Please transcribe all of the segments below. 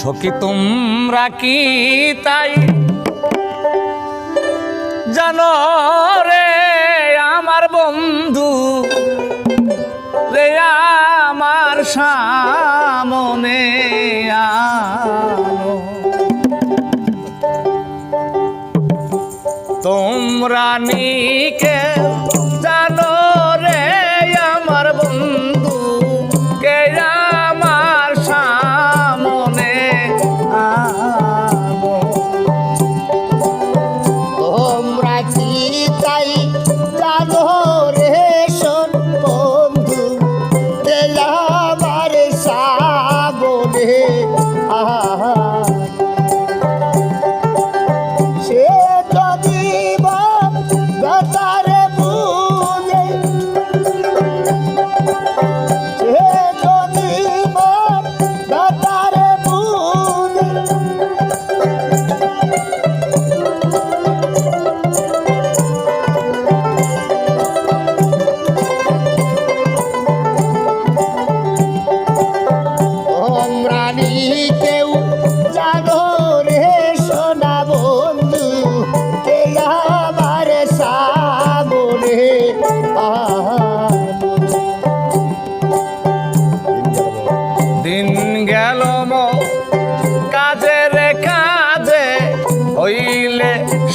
সখী তোমরা কি তাই? জানো রে আমার বন্ধু রে আমার সামনে তোমরা নিকে জানো সাবনে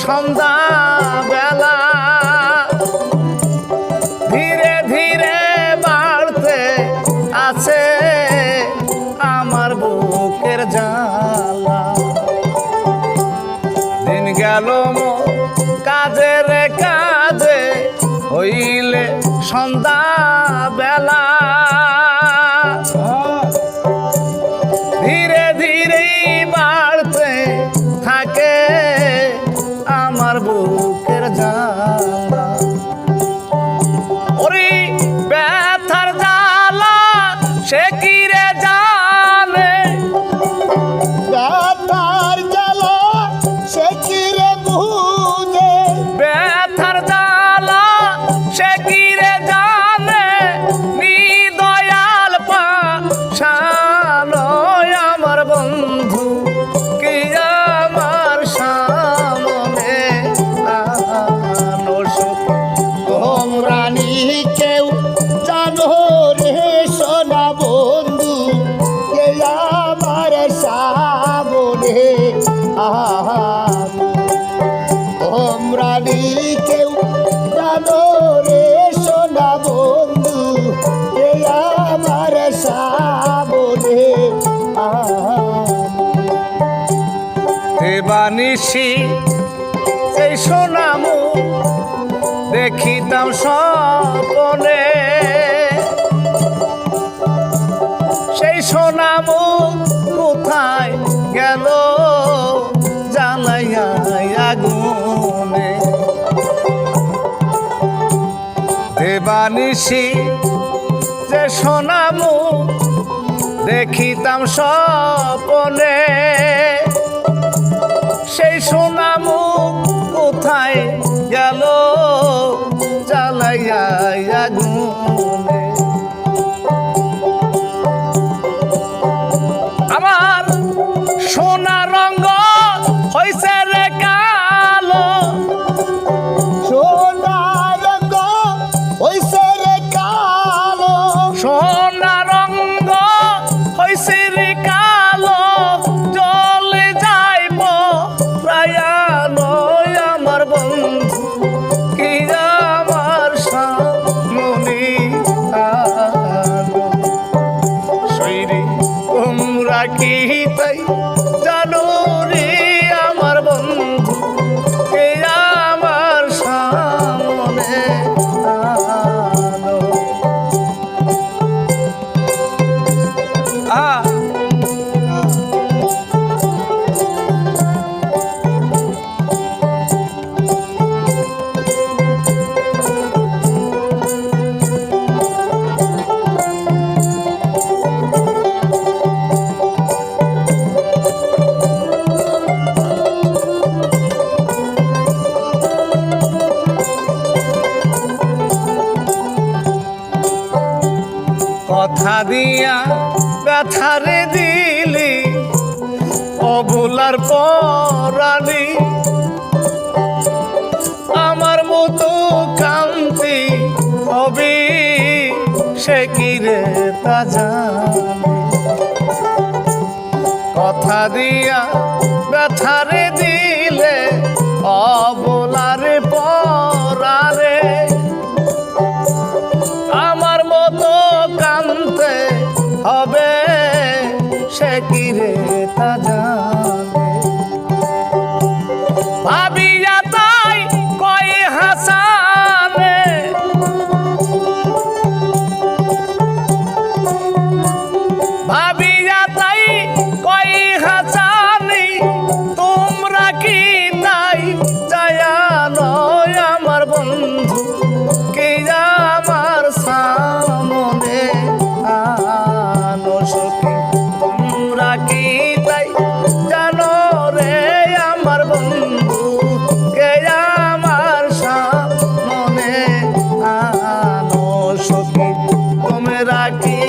সন্ধ্যা বেলা ধীরে ধীরে বাড়তে আছে আমার বুকের জ্বালা। দিন গেল কাজের কাজে, হইলে সন্ধ্যা বেলা। দেবানিসি এই সোনামু দেখিতাম স্বপনে। সেই সোনামু কোথায় গেল জ্বালাইয়া আগুনে। দেবানিসি যে সোনামু দেখিতাম স্বপনে। সেই সোনামু কোথায় গেল? আমার সোনা রঙ্গ হইছে আলো শৈরে তোমরা কি তাই জানো রে আমার বন্ধু? কে আমার সামনে কথা দিয়া ব্যথারে দিলি তোমরার পরানি আমার মতো কান্তি হবে, সে কি রে তা কথা দিয়া ব্যথারে দিলে অবলারে I did.